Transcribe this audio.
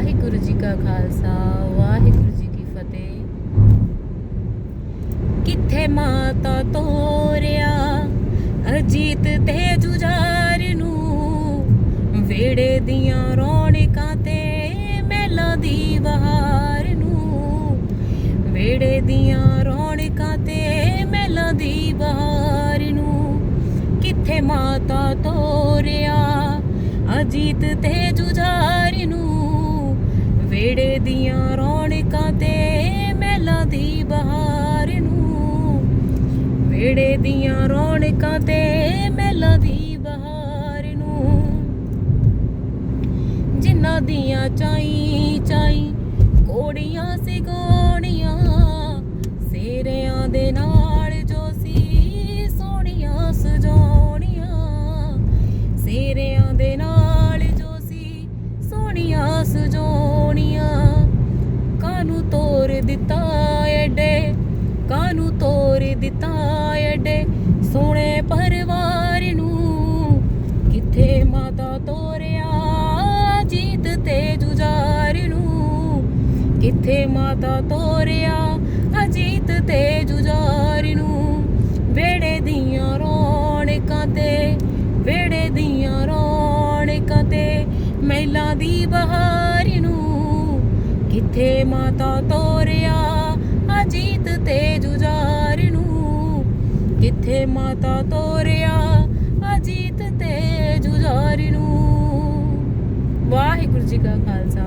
ਵਾਹਿਗੁਰੂ ਜੀ ਕਾ ਖਾਲਸਾ, ਵਾਹਿਗੁਰੂ ਜੀ ਕੀ ਫਤਿਹ। ਕਿੱਥੇ ਮਾਤਾ ਤੋਰਿਆ, ਅਜੀਤ ਤੇ ਜੁਝਾਰ ਨੂੰ। ਵੇੜੇ ਦੀਆਂ ਰੌਣਕਾਂ ਤੇ ਮੇਲਾ ਦੀ ਬਹਾਰ ਨੂੰ। ਵੇੜੇ ਦੀਆਂ ਰੌਣਕਾਂ ਤੇ ਮੇਲਾ ਦੀ ਬਹਾਰ ਨੂੰ। ਕਿੱਥੇ ਮਾਤਾ ਤੋਰਿਆ, ਅਜੀਤ ਤੇ ਜੁਝਾਰ ਵੇੜੇ ਦੀਆਂ ਰੌਣਕਾਂ ਤੇ ਮੇਲਾ ਦੀ ਬਹਾਰ ਨੂੰ। ਵੇੜੇ ਦੀਆਂ ਰੌਣਕਾਂ ਤੇ ਮੇਲਾ ਦੀ ਬਹਾਰ ਨੂੰ। ਜਿਨ੍ਹਾਂ ਦੀਆਂ ਚਾਈ ਚਾਈ ਕੋੜੀਆਂ ਸੀ ਕਿੱਥੇ ਮਾਤਾ ਤੋਰਿਆ, ਜੀਤ ਤੇ ਜੁਝਾਰ ਨੂੰ। ਕਿੱਥੇ ਮਾਤਾ ਤੋਰਿਆ, ਅਜੀਤ ਤੇ ਜੁਝਾਰ ਨੂੰ। ਵੇੜੇ ਦੀਆਂ ਰੌਣਕਾਂ ਤੇ ਵੇੜੇ ਦੀਆਂ ਰੌਣਕਾਂ ਤੇ, ਮਹਿਲਾ ਦੀ ਬਹਾਰ ਨੂੰ। ਕਿੱਥੇ ਮਾਤਾ ਤੋਰਿਆ, ਅਜੀਤ ਤੇ ਜੁਝਾਰ ਨੂੰ। ਕਿੱਥੇ ਮਾਤਾ ਤੋਰਿਆ, ਅਜੀਤ ਤੇ ਜੁਝਾਰ ਨੂੰ। ਵਾਹਿਗੁਰੂ ਜੀ ਕਾ ਖਾਲਸਾ।